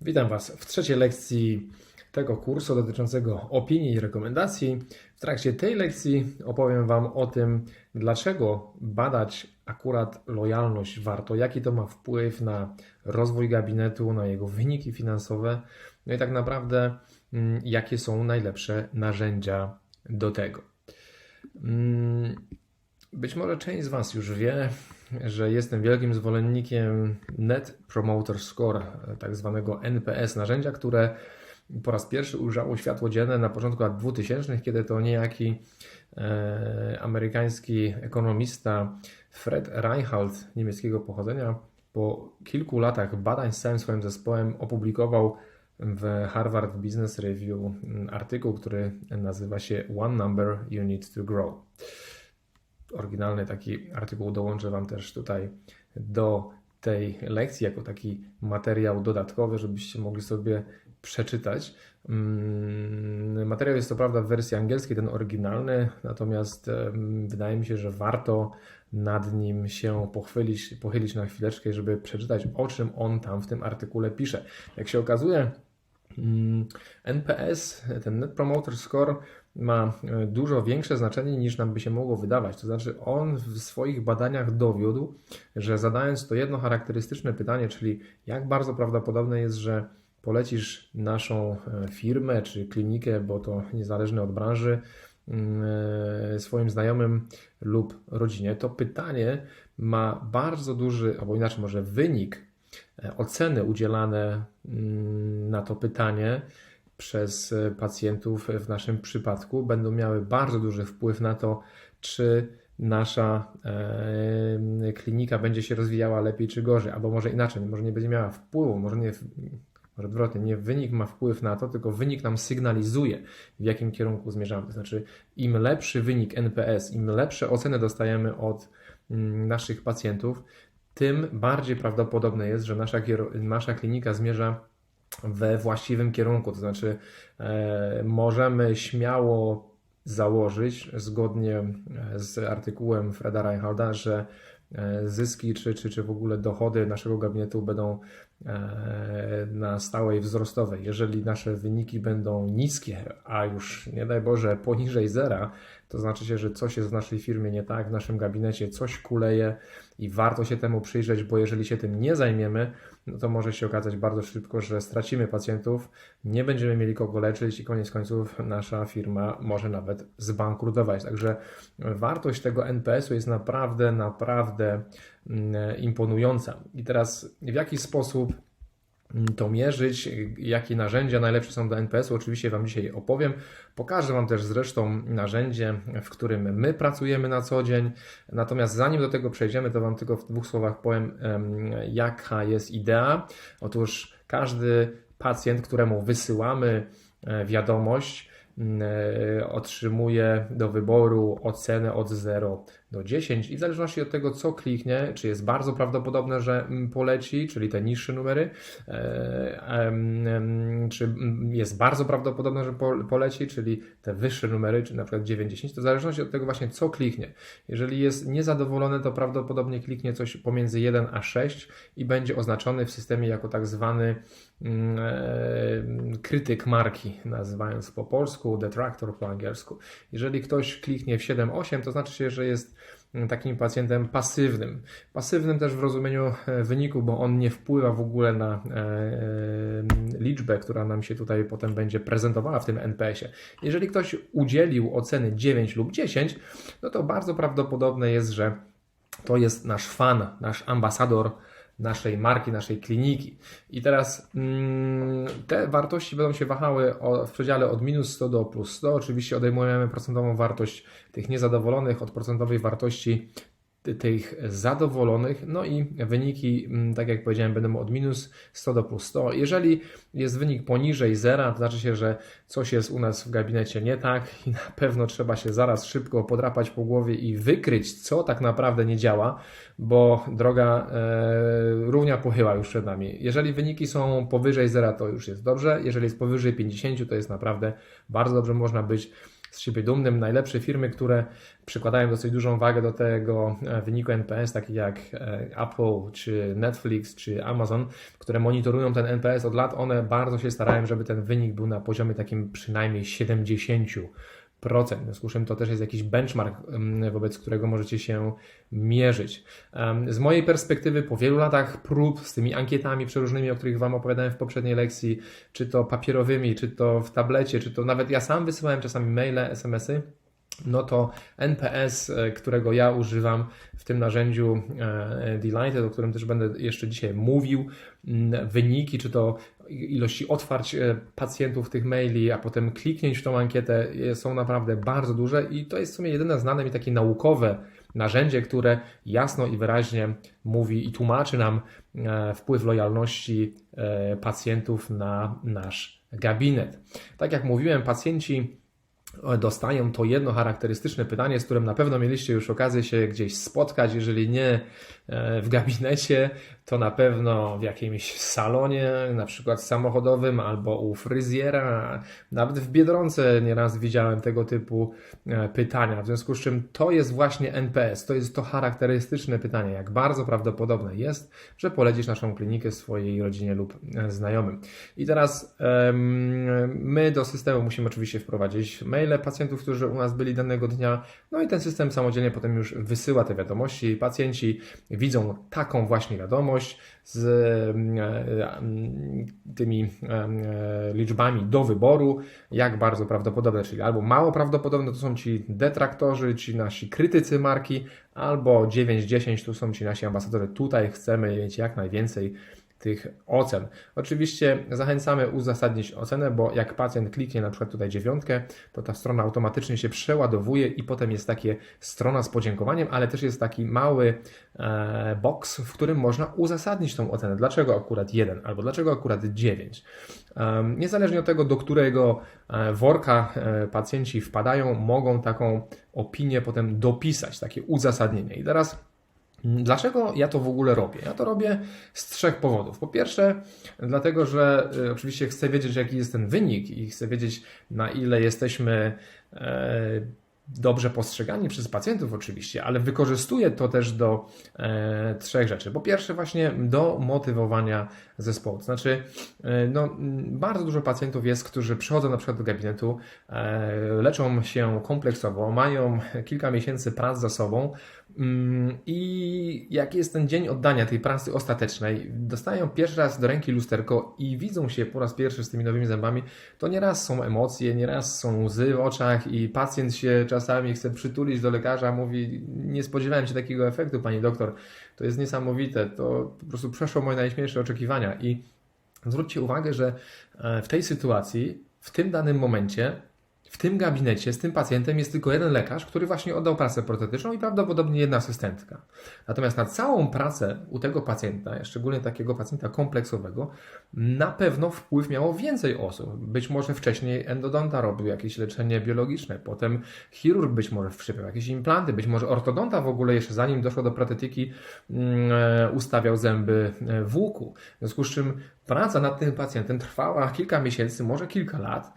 Witam Was w trzeciej lekcji tego kursu dotyczącego opinii i rekomendacji. W trakcie tej lekcji opowiem Wam o tym, dlaczego badać akurat lojalność warto, jaki to ma wpływ na rozwój gabinetu, na jego wyniki finansowe, no i tak naprawdę mm, jakie są najlepsze narzędzia do tego. Mm, Być może część z Was już wie, że jestem wielkim zwolennikiem Net Promoter Score, tak zwanego NPS, narzędzia, które po raz pierwszy ujrzało światło dzienne na początku lat 2000, kiedy to niejaki e, amerykański ekonomista Fred Reinhardt, niemieckiego pochodzenia, po kilku latach badań z całym swoim zespołem opublikował w Harvard Business Review artykuł, który nazywa się One Number You Need to Grow oryginalny taki artykuł dołączę Wam też tutaj do tej lekcji, jako taki materiał dodatkowy, żebyście mogli sobie przeczytać. Mm, Materiał jest to prawda w wersji angielskiej, ten oryginalny, natomiast wydaje mi się, że warto nad nim się pochylić, pochylić na chwileczkę, żeby przeczytać, o czym on tam w tym artykule pisze. Jak się okazuje, Mm, NPS, ten Net Promoter Score, ma e, dużo większe znaczenie niż nam by się mogło wydawać. To znaczy, on w swoich badaniach dowiódł, że zadając to jedno charakterystyczne pytanie, czyli jak bardzo prawdopodobne jest, że polecisz naszą e, firmę czy klinikę, bo to niezależne od branży, mm, e, swoim znajomym lub rodzinie, to pytanie ma bardzo duży, albo inaczej, może wynik oceny udzielane mm, na to pytanie przez e, pacjentów w naszym przypadku będą miały bardzo duży wpływ na to, czy nasza e, klinika będzie się rozwijała lepiej czy gorzej, albo może inaczej, może nie będzie miała wpływu, może nie, może odwrotnie, nie wynik ma wpływ na to, tylko wynik nam sygnalizuje, w jakim kierunku zmierzamy. To znaczy, im lepszy wynik NPS, im lepsze oceny dostajemy od mm, naszych pacjentów, tym bardziej prawdopodobne jest, że nasza, nasza klinika zmierza we właściwym kierunku. To znaczy, e, możemy śmiało założyć, zgodnie e, z artykułem Freda Reinharda, że e, zyski czy, czy, czy w ogóle dochody naszego gabinetu będą na stałej wzrostowej. Jeżeli nasze wyniki będą niskie, a już nie daj Boże poniżej zera, to znaczy się, że coś jest w naszej firmie nie tak, w naszym gabinecie coś kuleje i warto się temu przyjrzeć, bo jeżeli się tym nie zajmiemy, no to może się okazać bardzo szybko, że stracimy pacjentów, nie będziemy mieli kogo leczyć i koniec końców nasza firma może nawet zbankrutować. Także wartość tego NPS-u jest naprawdę, naprawdę mm, imponująca. I teraz w jaki sposób to mierzyć, jakie narzędzia najlepsze są do NPS-u. Oczywiście Wam dzisiaj opowiem. Pokażę Wam też zresztą narzędzie, w którym my pracujemy na co dzień. Natomiast zanim do tego przejdziemy, to Wam tylko w dwóch słowach powiem, jaka jest idea. Otóż każdy pacjent, któremu wysyłamy e, wiadomość, E, otrzymuje do wyboru ocenę od 0 do 10 i w zależności od tego, co kliknie, czy jest bardzo prawdopodobne, że poleci, czyli te niższe numery, e, czy jest bardzo prawdopodobne, że poleci, czyli te wyższe numery, czy na przykład 9-10, to w zależności od tego właśnie, co kliknie. Jeżeli jest niezadowolony, to prawdopodobnie kliknie coś pomiędzy 1 a 6 i będzie oznaczony w systemie jako tak zwany mm, e, krytyk marki, nazywając po polsku, detractor po angielsku. Jeżeli ktoś kliknie w 7-8, to znaczy się, że jest mm, takim pacjentem pasywnym. Pasywnym też w rozumieniu e, wyniku, bo on nie wpływa w ogóle na e, e, liczbę, która nam się tutaj potem będzie prezentowała w tym NPS-ie. Jeżeli ktoś udzielił oceny 9 lub 10, no to bardzo prawdopodobne jest, że to jest nasz fan, nasz ambasador naszej marki, naszej kliniki. I teraz mm, te wartości będą się wahały w przedziale od minus 100 do plus 100. Oczywiście odejmujemy procentową wartość tych niezadowolonych od procentowej wartości tych zadowolonych, no i wyniki, mm, tak jak powiedziałem, będą od minus 100 do plus 100. Jeżeli jest wynik poniżej zera, to znaczy się, że coś jest u nas w gabinecie nie tak i na pewno trzeba się zaraz szybko podrapać po głowie i wykryć, co tak naprawdę nie działa, bo droga e, równia pochyła już przed nami. Jeżeli wyniki są powyżej zera, to już jest dobrze, jeżeli jest powyżej 50, to jest naprawdę bardzo dobrze, można być z siebie dumnym. Najlepsze firmy, które przykładają dosyć dużą wagę do tego e, wyniku NPS, takie jak e, Apple, czy Netflix, czy Amazon, które monitorują ten NPS od lat, one bardzo się starają, żeby ten wynik był na poziomie takim przynajmniej 70 procent. W związku z czym to też jest jakiś benchmark, wobec którego możecie się mierzyć. Z mojej perspektywy, po wielu latach prób z tymi ankietami przeróżnymi, o których Wam opowiadałem w poprzedniej lekcji, czy to papierowymi, czy to w tablecie, czy to nawet ja sam wysyłałem czasami maile, SMS-y, no to NPS, e, którego ja używam w tym narzędziu e, Delighted, o którym też będę jeszcze dzisiaj mówił, wyniki, czy to ilości otwarć e, pacjentów tych maili, a potem kliknięć w tą ankietę są naprawdę bardzo duże i to jest w sumie jedyne znane mi takie naukowe narzędzie, które jasno i wyraźnie mówi i tłumaczy nam wpływ lojalności pacjentów na nasz gabinet. Tak jak mówiłem, pacjenci dostają to jedno charakterystyczne pytanie, z którym na pewno mieliście już okazję się gdzieś spotkać, jeżeli nie w gabinecie, to na pewno w jakimś salonie, na przykład samochodowym albo u fryzjera. Nawet w Biedronce nieraz widziałem tego typu e, pytania. W związku z czym to jest właśnie NPS, to jest to charakterystyczne pytanie, jak bardzo prawdopodobne jest, że polecisz naszą klinikę swojej rodzinie lub e, znajomym. I teraz my do systemu musimy oczywiście wprowadzić maile pacjentów, którzy u nas byli danego dnia, no i ten system samodzielnie potem już wysyła te wiadomości. Pacjenci widzą taką właśnie wiadomość, z mm, e, mm, tymi e, liczbami do wyboru, jak bardzo prawdopodobne, czyli albo mało prawdopodobne to są ci detraktorzy, ci nasi krytycy marki, albo 9-10 to są ci nasi ambasadorzy. Tutaj chcemy mieć jak najwięcej tych ocen. Oczywiście zachęcamy uzasadnić ocenę, bo jak pacjent kliknie na przykład tutaj dziewiątkę, to ta strona automatycznie się przeładowuje i potem jest takie strona z podziękowaniem, ale też jest taki mały e, box, w którym można uzasadnić tą ocenę. Dlaczego akurat 1 albo dlaczego akurat 9. Niezależnie od tego, do którego e, worka e, pacjenci wpadają, mogą taką opinię potem dopisać, takie uzasadnienie. I teraz Dlaczego ja to w ogóle robię? Ja to robię z trzech powodów. Po pierwsze, dlatego, że y, oczywiście chcę wiedzieć, jaki jest ten wynik i chcę wiedzieć, na ile jesteśmy e, dobrze postrzegani przez pacjentów oczywiście, ale wykorzystuję to też do e, trzech rzeczy. Po pierwsze właśnie do motywowania zespołu. To znaczy, e, no, bardzo dużo pacjentów jest, którzy przychodzą na przykład do gabinetu, leczą się kompleksowo, mają kilka miesięcy prac za sobą i jak jest ten dzień oddania tej pracy ostatecznej, dostają pierwszy raz do ręki lusterko i widzą się po raz pierwszy z tymi nowymi zębami, to nieraz są emocje, nieraz są łzy w oczach i pacjent się czasami chce przytulić do lekarza, mówi: Nie spodziewałem się takiego efektu, pani doktor. To jest niesamowite, to po prostu przeszło moje najśmielsze oczekiwania. I zwróćcie uwagę, że e, w tej sytuacji, w tym danym momencie, w tym gabinecie z tym pacjentem jest tylko jeden lekarz, który właśnie oddał pracę protetyczną i prawdopodobnie jedna asystentka. Natomiast na całą pracę u tego pacjenta, szczególnie takiego pacjenta kompleksowego, na pewno wpływ miało więcej osób. Być może wcześniej endodonta robił jakieś leczenie biologiczne, potem chirurg być może wszczepiał jakieś implanty, być może ortodonta w ogóle jeszcze zanim doszło do protetyki mm, e, ustawiał zęby e, w łuku. W związku z czym praca nad tym pacjentem trwała kilka miesięcy, może kilka lat.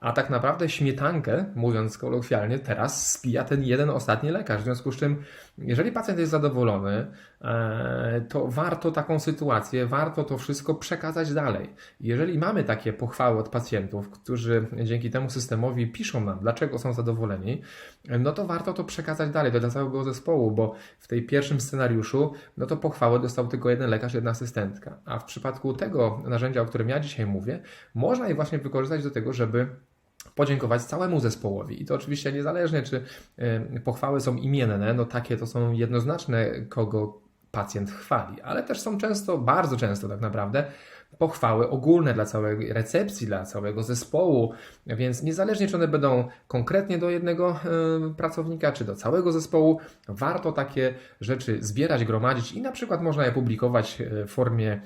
A tak naprawdę śmietankę, mówiąc kolokwialnie, teraz spija ten jeden ostatni lekarz. W związku z czym, jeżeli pacjent jest zadowolony, e, to warto taką sytuację, warto to wszystko przekazać dalej. Jeżeli mamy takie pochwały od pacjentów, którzy dzięki temu systemowi piszą nam, dlaczego są zadowoleni, no to warto to przekazać dalej do całego zespołu, bo w tej pierwszym scenariuszu, no to pochwałę dostał tylko jeden lekarz, jedna asystentka. A w przypadku tego narzędzia, o którym ja dzisiaj mówię, można je właśnie wykorzystać do tego, żeby podziękować całemu zespołowi. I to oczywiście niezależnie, czy pochwały są imienne, no takie to są jednoznaczne, kogo pacjent chwali, ale też są często, bardzo często tak naprawdę, pochwały ogólne dla całej recepcji, dla całego zespołu, więc niezależnie czy one będą konkretnie do jednego y, pracownika, czy do całego zespołu, warto takie rzeczy zbierać, gromadzić i na przykład można je publikować e, w formie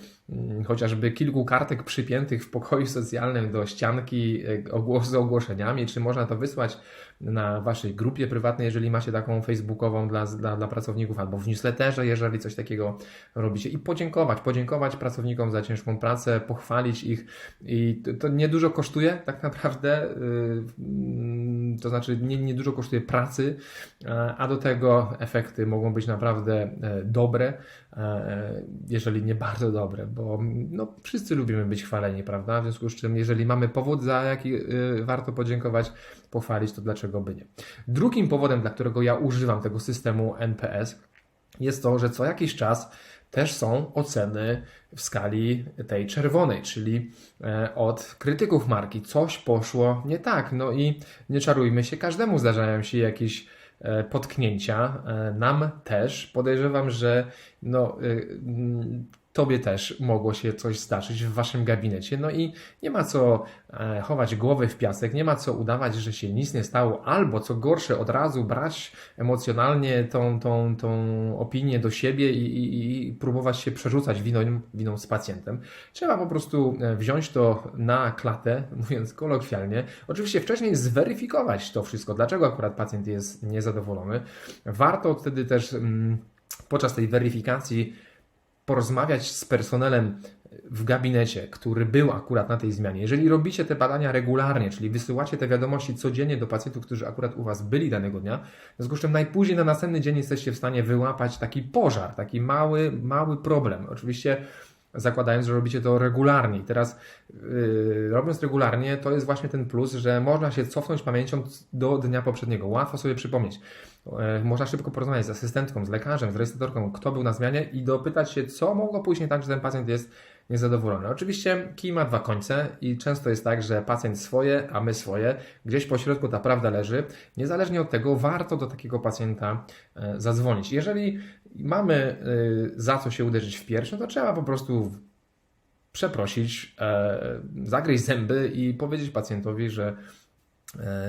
y, chociażby kilku kartek przypiętych w pokoju socjalnym do ścianki y, z ogłoszeniami, czy można to wysłać na Waszej grupie prywatnej, jeżeli macie taką facebookową dla, dla, dla pracowników, albo w newsletterze, jeżeli coś takiego robicie. I podziękować, podziękować pracownikom za ciężką pracę, pochwalić ich i to, to niedużo kosztuje tak naprawdę. Yy, to znaczy nie, nie dużo kosztuje pracy, e, a do tego efekty mogą być naprawdę e, dobre, e, jeżeli nie bardzo dobre, bo no, wszyscy lubimy być chwaleni, prawda? W związku z czym, jeżeli mamy powód, za jaki warto podziękować, pochwalić, to dlaczego by nie? Drugim powodem, dla którego ja używam tego systemu NPS, jest to, że co jakiś czas też są oceny w skali tej czerwonej, czyli e, od krytyków marki. Coś poszło nie tak. No i nie czarujmy się, każdemu zdarzają się jakieś e, potknięcia. E, nam też. Podejrzewam, że no, Tobie też mogło się coś zdarzyć w Waszym gabinecie. No i nie ma co e, chować głowy w piasek, nie ma co udawać, że się nic nie stało, albo co gorsze, od razu brać emocjonalnie tą, tą, tą opinię do siebie i, i, i próbować się przerzucać winą, winą z pacjentem. Trzeba po prostu e, wziąć to na klatę, mówiąc kolokwialnie. Oczywiście wcześniej zweryfikować to wszystko, dlaczego akurat pacjent jest niezadowolony. Warto wtedy też mm, podczas tej weryfikacji porozmawiać z personelem w gabinecie, który był akurat na tej zmianie. Jeżeli robicie te badania regularnie, czyli wysyłacie te wiadomości codziennie do pacjentów, którzy akurat u Was byli danego dnia, w związku z czym najpóźniej na następny dzień jesteście w stanie wyłapać taki pożar, taki mały, mały problem. Oczywiście zakładając, że robicie to regularnie. I teraz yy, robiąc regularnie, to jest właśnie ten plus, że można się cofnąć pamięcią do dnia poprzedniego. Łatwo sobie przypomnieć. Yy, można szybko porozmawiać z asystentką, z lekarzem, z rejestratorką, kto był na zmianie i dopytać się, co mogło później tak, że ten pacjent jest niezadowolony. Oczywiście kij ma dwa końce i często jest tak, że pacjent swoje, a my swoje. Gdzieś po środku ta prawda leży. Niezależnie od tego, warto do takiego pacjenta e, zadzwonić. Jeżeli mamy e, za co się uderzyć w pierś, no to trzeba po prostu przeprosić, e, zagryźć zęby i powiedzieć pacjentowi, że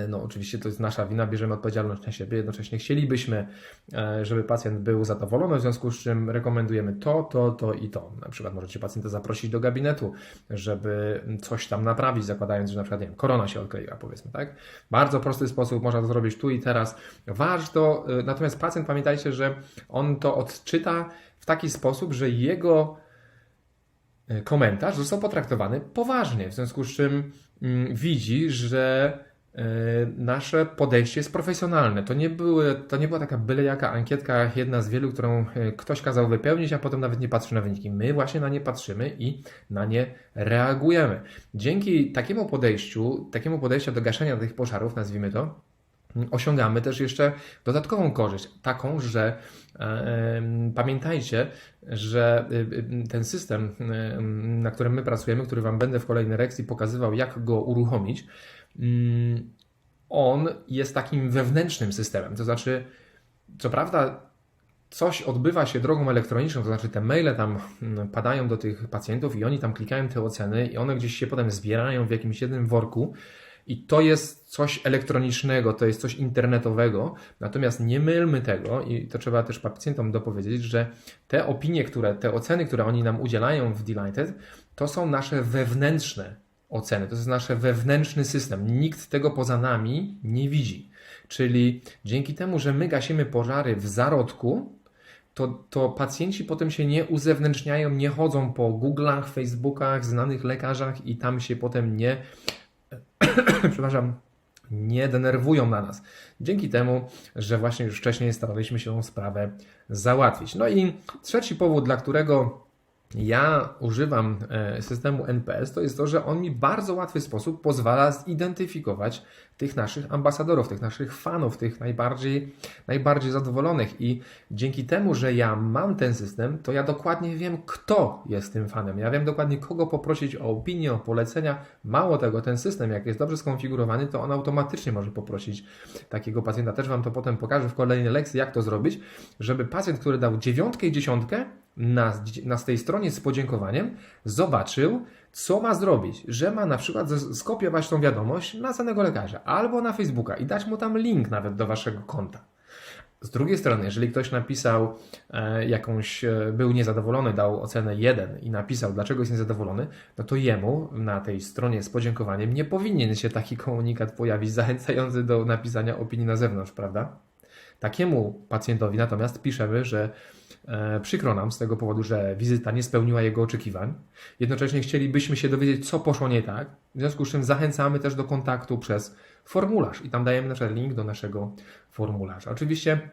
no, oczywiście to jest nasza wina, bierzemy odpowiedzialność na siebie. Jednocześnie chcielibyśmy, e, żeby pacjent był zadowolony, w związku z czym rekomendujemy to, to, to i to. Na przykład możecie pacjenta zaprosić do gabinetu, żeby coś tam naprawić, zakładając, że na przykład nie wiem, korona się odkleiła, powiedzmy, tak? Bardzo prosty sposób, można to zrobić tu i teraz. Warto, e, natomiast pacjent, pamiętajcie, że on to odczyta w taki sposób, że jego komentarz został potraktowany poważnie, w związku z czym mm, widzi, że E, nasze podejście jest profesjonalne. To nie, były, to nie była taka byle jaka ankietka, jedna z wielu, którą e, ktoś kazał wypełnić, a potem nawet nie patrzy na wyniki. My właśnie na nie patrzymy i na nie reagujemy. Dzięki takiemu podejściu, takiemu podejściu do gaszenia tych pożarów, nazwijmy to, osiągamy też jeszcze dodatkową korzyść, taką, że e, pamiętajcie, że ten system, na którym my pracujemy, który Wam będę w kolejnej lekcji pokazywał, jak go uruchomić, on jest takim wewnętrznym systemem. To znaczy, co prawda, coś odbywa się drogą elektroniczną, to znaczy te maile tam mm, padają do tych pacjentów i oni tam klikają te oceny i one gdzieś się potem zbierają w jakimś jednym worku. I to jest coś elektronicznego, to jest coś internetowego, natomiast nie mylmy tego, i to trzeba też pacjentom dopowiedzieć, że te opinie, które, te oceny, które oni nam udzielają w Delighted, to są nasze wewnętrzne oceny. To jest nasz wewnętrzny system. Nikt tego poza nami nie widzi. Czyli dzięki temu, że my gasimy pożary w zarodku, to, to pacjenci potem się nie uzewnętrzniają, nie chodzą po Google'ach, Facebookach, znanych lekarzach i tam się potem nie, przepraszam, nie denerwują na nas. Dzięki temu, że właśnie już wcześniej staraliśmy się tą sprawę załatwić. No i trzeci powód, dla którego ja używam e, systemu NPS, to jest to, że on mi bardzo łatwy sposób pozwala zidentyfikować tych naszych ambasadorów, tych naszych fanów, tych najbardziej, najbardziej zadowolonych. I dzięki temu, że ja mam ten system, to ja dokładnie wiem, kto jest tym fanem. Ja wiem dokładnie, kogo poprosić o opinię, o polecenia. Mało tego, ten system, jak jest dobrze skonfigurowany, to on automatycznie może poprosić takiego pacjenta. Też Wam to potem pokażę w kolejnej lekcji, jak to zrobić, żeby pacjent, który dał dziewiątkę i dziesiątkę, na, na tej stronie z podziękowaniem zobaczył, co ma zrobić, że ma na przykład skopiować tą wiadomość na danego lekarza albo na Facebooka i dać mu tam link nawet do waszego konta. Z drugiej strony, jeżeli ktoś napisał e, jakąś, e, był niezadowolony, dał ocenę 1 i napisał, dlaczego jest niezadowolony, no to jemu na tej stronie z podziękowaniem nie powinien się taki komunikat pojawić zachęcający do napisania opinii na zewnątrz, prawda? Takiemu pacjentowi natomiast piszemy, że przykro nam z tego powodu, że wizyta nie spełniła jego oczekiwań. Jednocześnie chcielibyśmy się dowiedzieć, co poszło nie tak. W związku z czym zachęcamy też do kontaktu przez formularz i tam dajemy na przykład link do naszego formularza. Oczywiście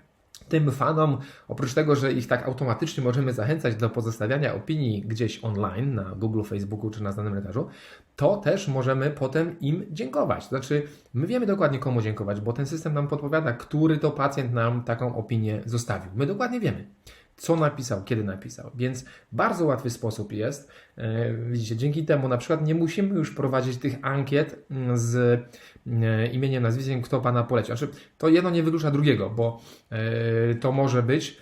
tym fanom, oprócz tego, że ich tak automatycznie możemy zachęcać do pozostawiania opinii gdzieś online, na Google, Facebooku czy na znanym lekarzu, to też możemy potem im dziękować. To znaczy, my wiemy dokładnie komu dziękować, bo ten system nam podpowiada, który to pacjent nam taką opinię zostawił. My dokładnie wiemy co napisał, kiedy napisał. Więc bardzo łatwy sposób jest. E, Widzicie, dzięki temu na przykład nie musimy już prowadzić tych ankiet z e, imieniem, nazwiskiem, kto pana polecił. Znaczy, to jedno nie wyklucza drugiego, bo e, to może być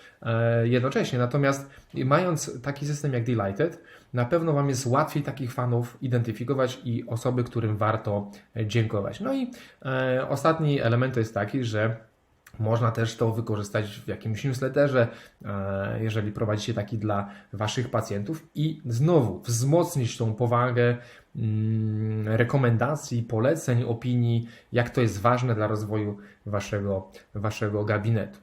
jednocześnie. Natomiast mając taki system jak Delighted, na pewno Wam jest łatwiej takich fanów identyfikować i osoby, którym warto dziękować. No i ostatni element to jest taki, że można też to wykorzystać w jakimś newsletterze, e, jeżeli prowadzicie taki dla Waszych pacjentów i znowu wzmocnić tą powagę mm, rekomendacji, poleceń, opinii, jak to jest ważne dla rozwoju Waszego, waszego gabinetu.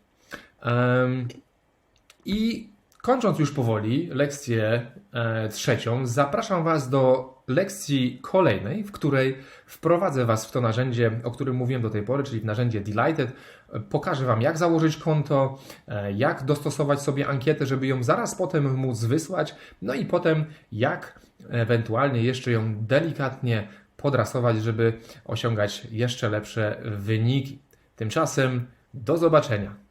I kończąc już powoli lekcję e, trzecią, zapraszam Was do lekcji kolejnej, w której wprowadzę Was w to narzędzie, o którym mówiłem do tej pory, czyli w narzędzie Delighted. Pokażę Wam, jak założyć konto, e, jak dostosować sobie ankietę, żeby ją zaraz potem móc wysłać, no i potem jak ewentualnie jeszcze ją delikatnie podrasować, żeby osiągać jeszcze lepsze wyniki. Tymczasem do zobaczenia.